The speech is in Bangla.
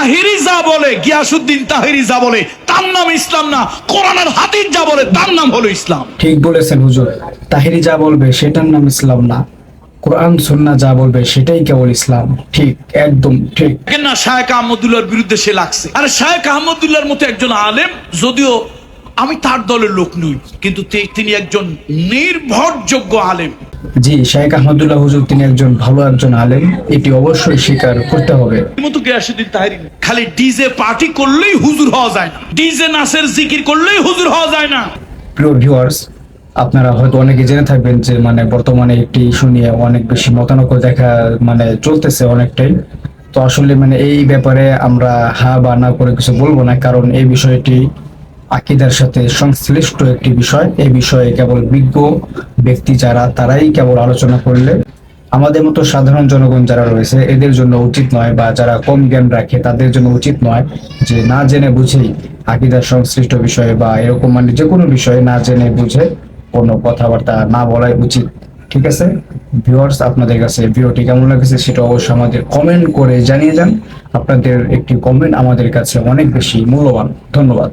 তাহিরি যা বলে গিয়াসুদ্দিন তাহিরি যা বলে তার নাম ইসলাম না। কোরআনের হাদিস যা বলে তার নাম হলো ইসলাম। ঠিক বলেছেন হুজুর। তাহিরি যা বলবে সেটার নাম ইসলাম না। কোরআন সুন্না যা বলবে সেটাই কেবল ইসলাম। ঠিক একদম ঠিক। না শায়েখ আহমদুল্লাহর বিরুদ্ধে সে লাগছে। আর শায়েখ আহমদুল্লাহর মতো একজন আলেম যদিও আমি তার দলের লোক নই কিন্তু তিনি একজন নির্ভরযোগ্য আলেম। জি শেখ আহমদুল্লাহ হুজুর তিনি একজন ভালো একজন আলেম। এটি অবশ্যই স্বীকার করতে হবে। মতো গিয়াসুদ্দিন তাহিরি খালি ডিজে পার্টি করলেই হুজুর হওয়া যায় না। ডিজে নাচের জিকির করলেই হুজুর হওয়া যায় না। প্রিয় ভিউয়ার্স আপনারা হয়তো অনেকে জেনে থাকবেন যে মানে বর্তমানে একটি ইস্যু নিয়ে অনেক বেশি মতানৈক্য দেখা মানে চলতেছে অনেকটাই। তো আসলে মানে এই ব্যাপারে আমরা হা বা না করে কিছু বলব না কারণ এই বিষয়টি আকিদার সাথে সংশ্লিষ্ট একটি বিষয়। এই বিষয়ে কেবল বিজ্ঞ ব্যক্তি যারা, তারাই কেবল আলোচনা করলে আমাদের মতো সাধারণ জনগণ যারা রয়েছে, এদের জন্য উচিত নয় বা যারা কম জ্ঞান রাখে, তাদের জন্য উচিত নয় যে না জেনে বুঝেই আকিদার সংশ্লিষ্ট বিষয়ে বা এরকম মানে যে কোনো বিষয়ে না জেনে বুঝে কোনো কথাবার্তা না বলাই উচিত। ঠিক আছে? ভিউয়ার্স, আপনাদের কাছে ভিডিওটি কেমন লাগছে সেটা অবশ্যই আমাদের কমেন্ট করে জানিয়ে যান। আপনাদের একটি কমেন্ট আমাদের কাছে অনেক বেশি মূল্যবান। ধন্যবাদ।